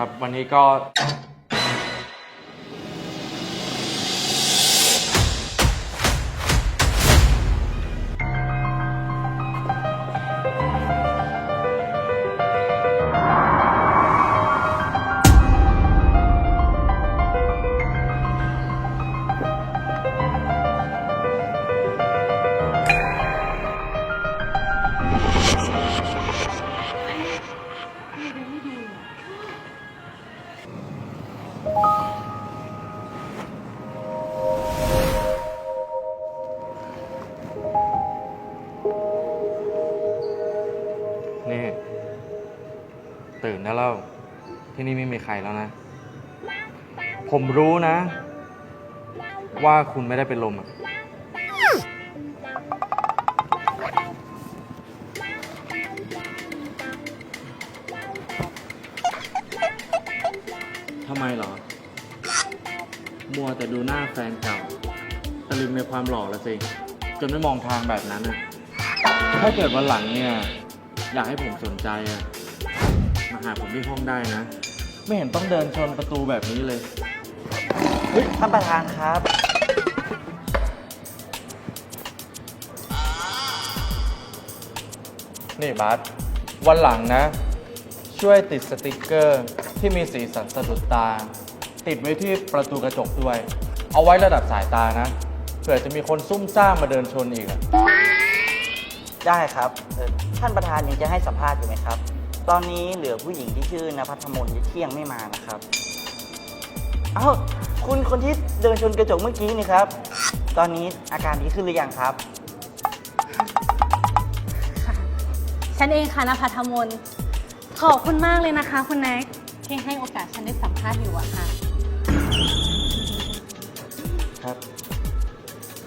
ครับ วันนี้ก็ ที่นี่ไม่มีใครแล้วนะ ผมรู้นะ ว่าคุณไม่ได้เป็นลมอะทำไมเหรอ มัวแต่ดูหน้าแฟนเก่าตะลึงในความหล่อละสิ จนไม่มองทางแบบนั้นอะถ้าเกิดวันหลังเนี่ย อยากให้ผมสนใจอะมาหาผมที่ห้องได้นะ ไม่เห็นต้องเดินชนประตูแบบนี้เลยท่านประธานครับ นี่บาสวันหลังนะ ช่วยติดสติกเกอร์ที่มีสีสันสะดุดตา ติดไว้ที่ประตูกระจกด้วย เอาไว้ระดับสายตานะ เผื่อจะมีคนซุ่มซ่ามมาเดินชนอีกอะได้ครับเอ่อท่านประธานยังจะให้สัมภาษณ์อยู่ไหมครับ ตอนนี้เหลือผู้หญิงที่ชื่อนภัทรมนที่เที่ยงไม่มานะครับ เอ้าคุณคนที่เดินชนกระจกเมื่อกี้นี่ครับ ตอนนี้อาการดีขึ้นหรือยังครับ ฉันเองค่ะนภัทรมนขอบคุณมากเลยนะคะ คุณแน็กที่ให้โอกาสฉันได้สัมภาษณ์อยู่อะค่ะครับ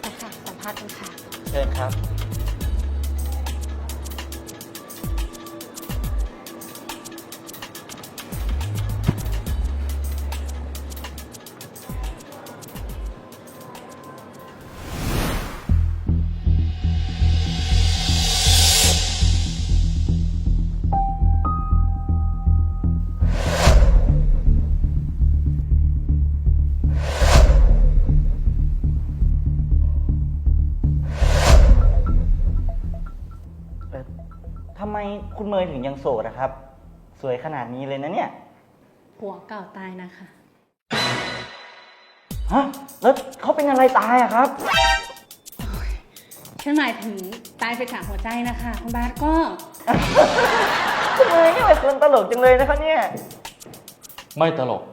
ไปค่ะสัมภาษณ์กันค่ะ เชิญครับ คุณเมย์ถึงยังโสดอะครับ สวยขนาดนี้เลยนะเนี่ย ผัวเก่าตายนะคะ ฮะ แล้วเขาเป็นอะไรตายอะครับ ฉันหมายถึงตายไปจากหัวใจนะคะ คุณบาสก็ คุณเมย์นี่เป็นคนตลกจังเลยนะครับเนี่ย ไม่ตลก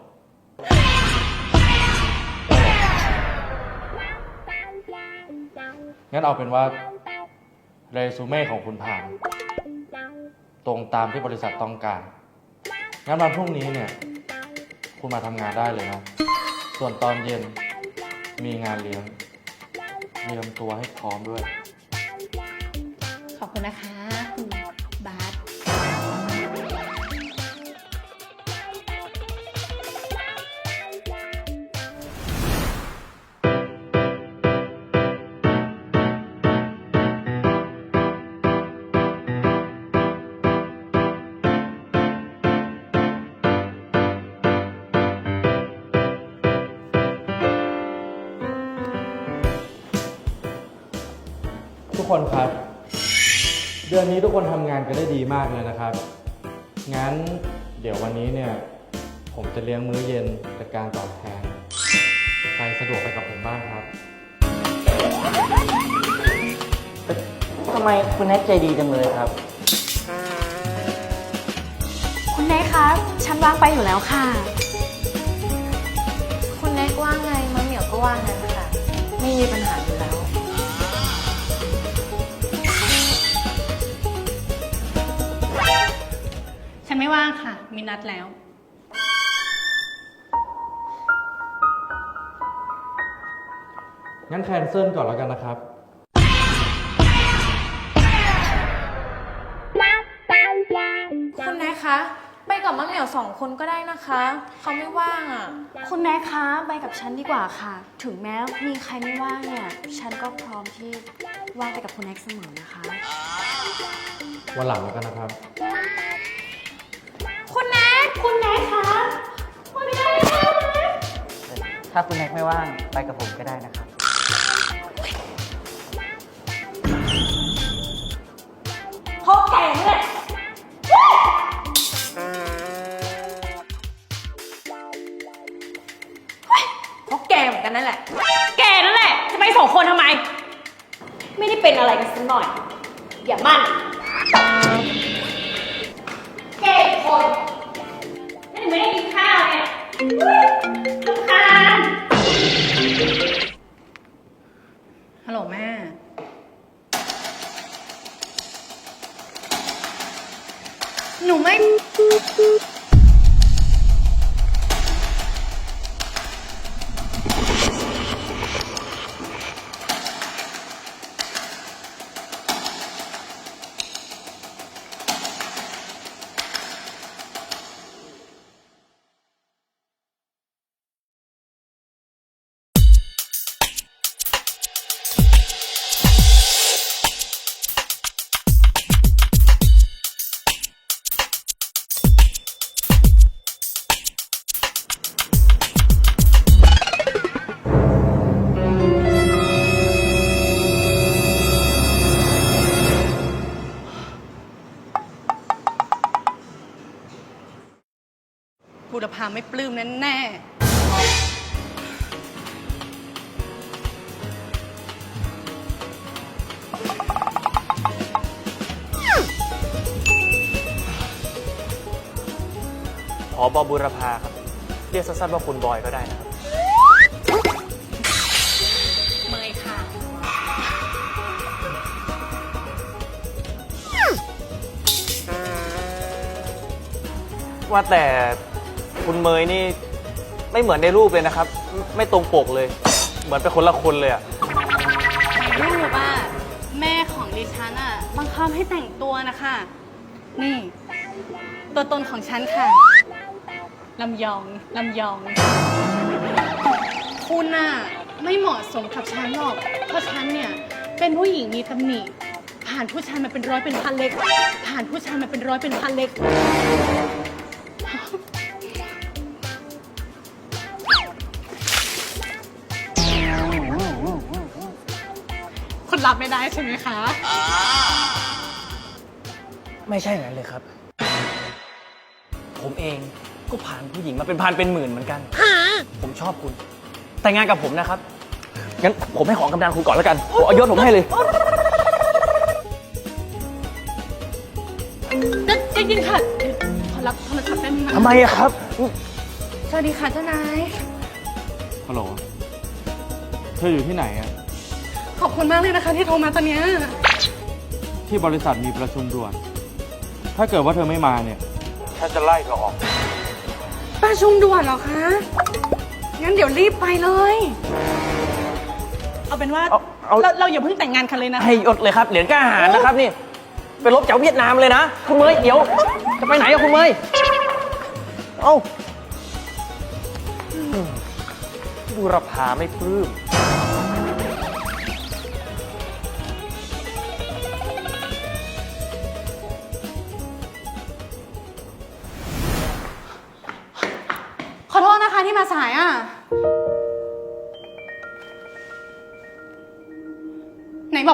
งั้นเอาเป็นว่าเรซูเม่ของคุณผ่าน ตรงตามที่บริษัทต้องการ งั้นวันพรุ่งนี้เนี่ย คุณมาทำงานได้เลยนะ ส่วนตอนเย็นมีงานเลี้ยงเตรียมตัวให้พร้อมด้วย ขอบคุณนะคะ กคนครับ เดือนนี้ทุกคนทำงานกันได้ดีมากเลยนะครับ งั้นเดี๋ยววันนี้เนี่ย ผมจะเลี้ยงมื้อเย็นเป็นการตอบแทน ใครสะดวกไปกับผมบ้างครับ ทำไมคุณแน็กใจดีจังเลยครับ คุณเน็กคะ ฉันว่างไปอยู่แล้วค่ะ คุณเน็กว่างไงมะเหมียวก็ว่างงั้นค่ะ ไม่มีปัญหา นไม่ว่างค่ะ มีนัดแล้ว งั้นแคนเซิลก่อนแล้วกันนะครับ คุณเน็กคะ ไปกับมะเหมียวสองคนก็ได้นะคะ เขาไม่ว่างอะ คุณเน็กคะไปกับฉันดีกว่าค่ะ ถึงแม้มีใครไม่ว่างเนี่ย ฉันก็พร้อมที่ว่างไปกับคุณเน็กเสมอนะคะ วันหลังแล้วกันนะครับ คุณแม็กคะคุณแม็กถ้าคุณแม็กไม่ว่างไปกับผมก็ได้นะครับ พบแก่เลย เพราะแกเหมือนกันนั่นแหละ แกนั่นแหละ จะไปสองคนทำไม ไม่ได้เป็นอะไรกันสักหน่อย อย่ามั่น ไม่ได้กินข้าวเนี่ยรำคาญฮัลโหลแม่ หนูไม่ ไม่ปลื้มแน่ๆผอบอบุรพาครับ เรียกสั้นๆว่าคุณบอยก็ได้นะครับเมยค่ะ ว่าแต่ คุณเมยนี่ไม่เหมือนในรูปเลยนะครับ ไม่ตรงปกเลย เหมือนเป็นคนละคนเลยอะรูปอะแม่ของดิฉันอะบังคับให้แต่งตัวนะคะ นี่ ตัวตนของฉันค่ะลำยองลำยอง คุณน่ะไม่เหมาะสมกับฉันหรอก เพราะฉันเนี่ยเป็นผู้หญิงมีตำหนิ ผ่านผู้ชายมาเป็นร้อยเป็นพันเล็ก ผ่านผู้ชายมาเป็นร้อยเป็นพันเล็ก รับไม่ได้ใช่ไหมคะ ไม่ใช่อย่างนั้นเลยครับ ผมเองก็ผ่านผู้หญิงมาเป็นพันเป็นหมื่นเหมือนกัน ผมชอบคุณ แต่งงานกับผมนะครับ งั้นผมให้ของกำนันคุณก่อนแล้วกันผมเอายศผมให้เลย ได้ได้ยินค่ะเดี๋ยวขอรับโทรศัพท์แป๊บนึงนะทำไมอะครับ สวัสดีค่ะเจ้านายฮัลโหล เธออยู่ที่ไหนอะขอบ คุณมากเลยนะคะ ที่โทรมาตอนเนี้ยที่บริษัทมีประชุมด่วน ถ้าเกิดว่าเธอไม่มาเนี่ยฉันจะไล่เธอออก ประชุมด่วนเหรอคะ งั้นเดี๋ยวรีบไปเลย เอาเป็นว่าเอาเอา เราเราอย่าเพิ่งแต่งงานกันเลยนะ ให้ยศเลยครับ เหรียญกล้าหารนะครับนี่ไปลบจากเวียดนามเลยนะ คุณเมยเดี๋ยว จะไปไหนอะคุณเมยเอ้าอืมบูรพาไม่ปลื้ม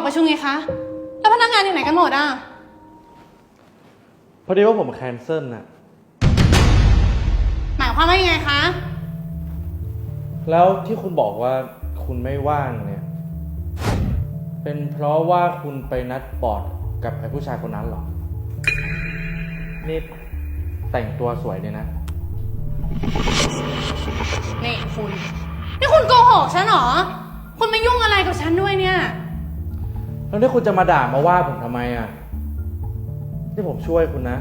บอกประชุมไงคะ แล้วพนักงานอยู่ไหนกันหมดอะ พอดีว่าผมแคนเซิลน่ะ หมายความว่ายังไงคะ แล้วที่คุณบอกว่าคุณไม่ว่างเนี่ย เป็นเพราะว่าคุณไปนัดบอร์ดกับไอ้ผู้ชายคนนั้นเหรอ นี่แต่งตัวสวยเลยนะ นี่คุณ นี่คุณโกหกฉันเหรอ คุณไม่ยุ่งอะไรกับฉันด้วยเนี่ย แล้วที่คุณจะมาด่ามาว่าผมทำไมอะที่ผมช่วยคุณนะ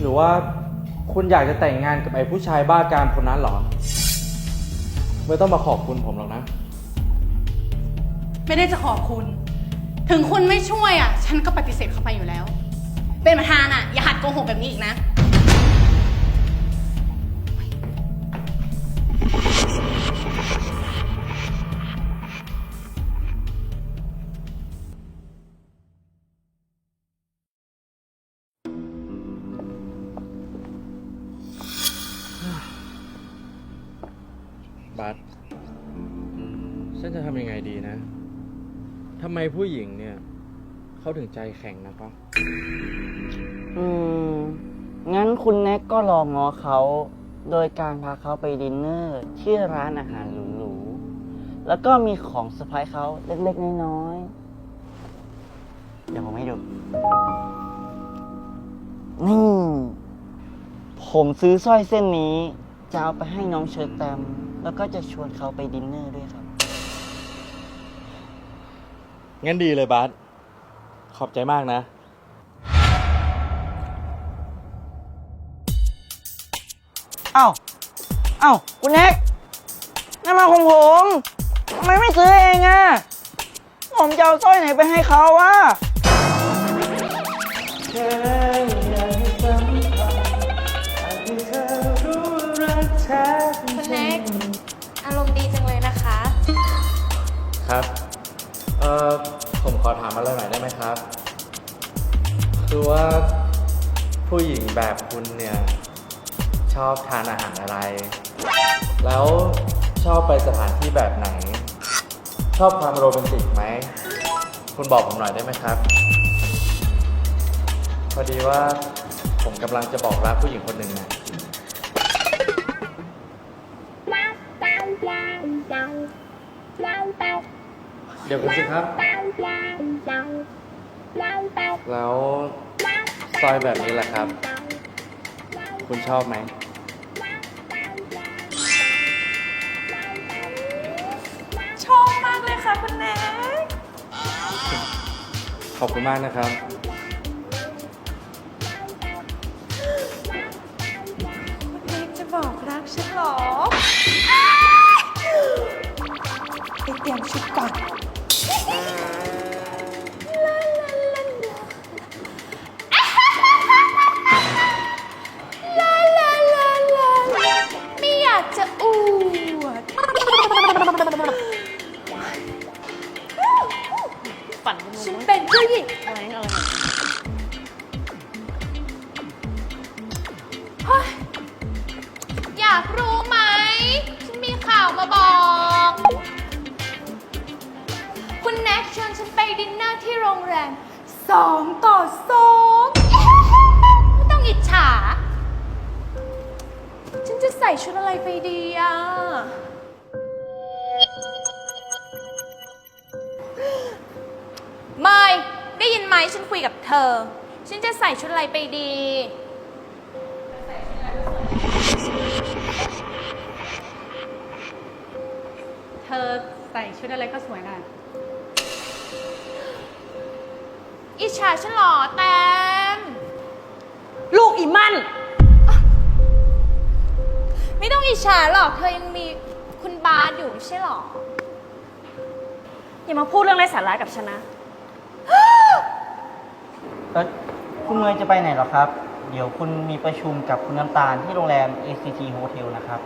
หรือว่าคุณอยากจะแต่งงานกับไอ้ผู้ชายบ้าการคนนั้นเหรอ ไม่ต้องมาขอบคุณผมหรอกนะ ไม่ได้จะขอบคุณ ถึงคุณไม่ช่วยอะ ฉันก็ปฏิเสธเข้าไปอยู่แล้ว เป็นประธานอะ อย่าหัดโกหกแบบนี้อีกนะ ผู้หญิงเนี่ย เขาถึงใจแข็งนะปะอืม งั้นคุณแน็กก็ลองง้อเขา โดยการพาเขาไปดินเนอร์ ที่ร้านอาหารหรูๆ แล้วก็มีของเซอร์ไพรส์เขาเล็กๆ น้อยๆ เดี๋ยวผมให้ดู นี่ ผมซื้อสร้อยเส้นนี้ จะเอาไปให้น้องเชิญแตม แล้วก็จะชวนเขาไปดินเนอร์ด้วยครับ งั้นดีเลยบัสขอบใจมากนะ เอ้า เอ้า คุณแน็กนั่นมาของผมทำไมไม่ซื้อเองอะผมจะเอาสร้อยไหนไปให้เขาวะคุณแน็กอารมณ์ดีจังเลยนะคะ ครับ เออผมขอถามอะไรหน่อยได้ไหมครับ คือว่าผู้หญิงแบบคุณเนี่ยชอบทานอาหารอะไร แล้วชอบไปสถานที่แบบไหน ชอบความโรแมนติกไหม คุณบอกผมหน่อยได้ไหมครับ พอดีว่าผมกำลังจะบอกรักผู้หญิงคนหนึ่งนะ เดี๋ยวคุณสิครับ แล้วซอยแบบนี้แหละครับ คุณชอบไหม ชอบมากเลยค่ะคุณแน็กขอบคุณมากนะครับากรู้ไหม ฉันมีข่าวมาบอก คุณแน็กชวนฉันไปดินเนอร์ที่โรงแรมสองต่อสองไม่ต้องอิจฉา ฉันจะใส่ชุดอะไรไปดีอะไม่ได้ยินไหมฉันคุยกับเธอ ฉันจะใส่ชุดอะไรไปดี เธอใส่ชุดอะไรก็สวยนะอิจฉาฉันเหรอแตมลูกอีมัน ไม่ต้องอิจฉาหรอก เธอยังมีคุณบาสอยู่ไม่ใช่หรอ อย่ามาพูดเรื่องไร้สาระกับฉันนะเอ้ยคุณเมย์จะไปไหนเหรอครับ เดี๋ยวคุณมีประชุมกับคุณน้ำตาลที่โรงแรม ACT Hotel นะครับ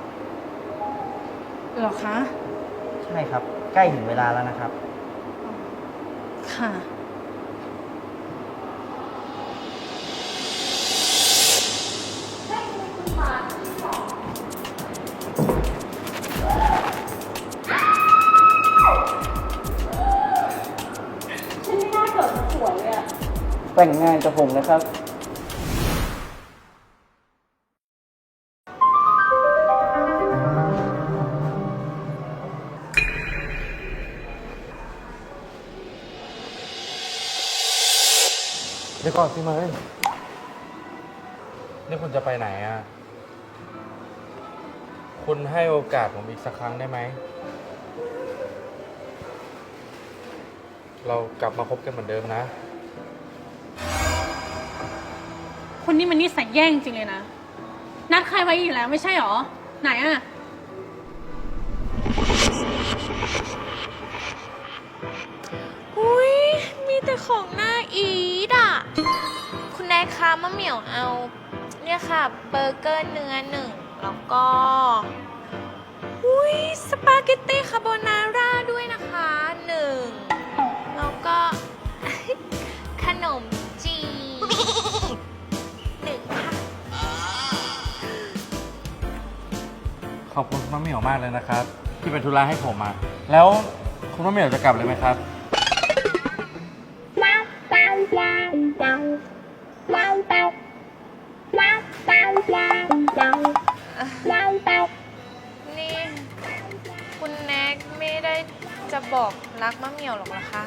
เหรอคะ ใช่ครับ ใกล้ถึงเวลาแล้วนะครับ ค่ะ แต่งงานกับผมนะครับ เดี๋ยวก่อนสิเมย์นี่คุณจะไปไหนอะ คุณให้โอกาสผมอีกสักครั้งได้ไหม เรากลับมาคบกันเหมือนเดิมนะ คุณนี่มันนิสัยแย่งจริงเลยนะ นัดใครไว้อยู่แล้วไม่ใช่หรอ ไหนอะ นายคะมะเหมี่ยวเอาเนี่ยค่ะเบอร์เกอร์เนื้อหนึ่งแล้วก็อุ้ยสปาเกตตี้คาโบนาร่าด้วยนะคะหนึ่งแล้วก็ ขนมจีนหนึ่งค่ะ ขอบคุณคุณมะเหมี่ยวมากเลยนะครับ ที่เป็นธุระให้ผมอะแล้วคุณมะเหมี่ยวจะกลับเลยไหมครับ นี่ คุณแน็กไม่ได้จะบอกรักมะเหมี่ยวหรอกเหรอคะ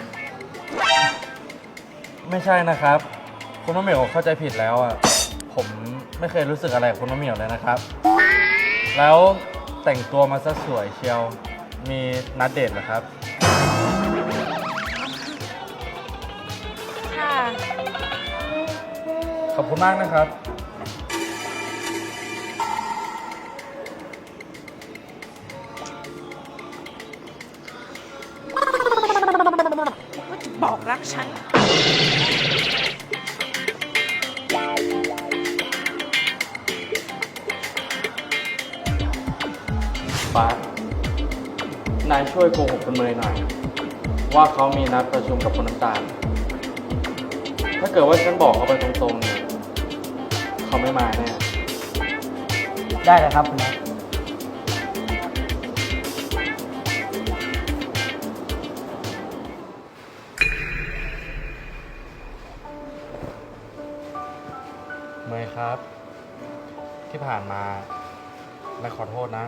ไม่ใช่นะครับ คุณมะเหมี่ยวเข้าใจผิดแล้วอะ ผมไม่เคยรู้สึกอะไรกับคุณมะเหมี่ยวเลยนะครับ แล้วแต่งตัวมาซะสวยเชียว มีนัดเดทเหรอครับ ค่ะ ขอบคุณมากนะครับ รักฉัน ฟ้านายช่วยโกหกคุณเมย์หน่อย ว่าเขามีนัดประชุมกับคนน้ำตาล ถ้าเกิดว่าฉันบอกเขาไปตรงๆเนี่ยเขาไม่มาแน่ ได้เลยครับคุณแน็ก เมย์ครับ ที่ผ่านมาและขอโทษนะ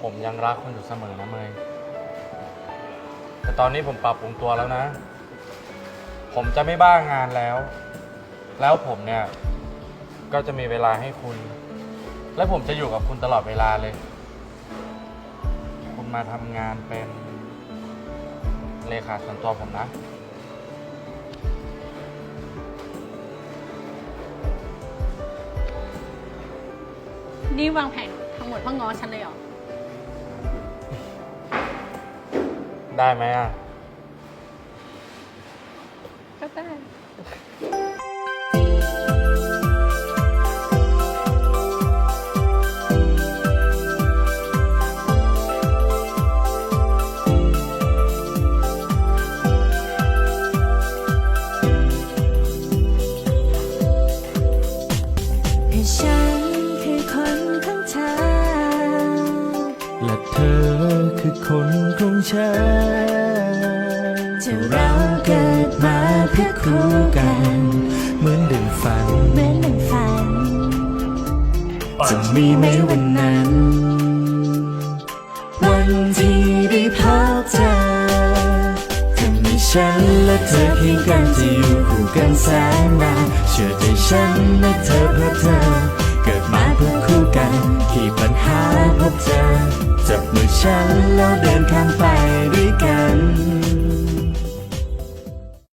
ผมยังรักคุณอยู่เสมอนะเมย์แต่ตอนนี้ผมปรับปรุงตัวแล้วนะ ผมจะไม่บ้างานแล้ว แล้วผมเนี่ย ก็จะมีเวลาให้คุณ และผมจะอยู่กับคุณตลอดเวลาเลย คุณมาทำงานเป็นเลขาส่วนตัวผมนะ นี่วางแผนทั้งหมดเพื่อง้อฉันเลยเหรอ ได้ไหมอะ ก็ได้ ขอจะเราเกิดมาเพื่อคู่กัน เหมือนดังฝัน เหมือนหนึ่งฝัน จะมีไหมวันนั้น วันที่ได้พบเธอจะมีฉันและเธอเคียงกันจะอยู่คู่กันแสนนานเชื่อใจฉันและเธอเพราะเธอ เกิดมาเพื่อคู่กัน ที่ปัญหาพบเจอจับมือฉันแล้วเดินทางไปด้วยกัน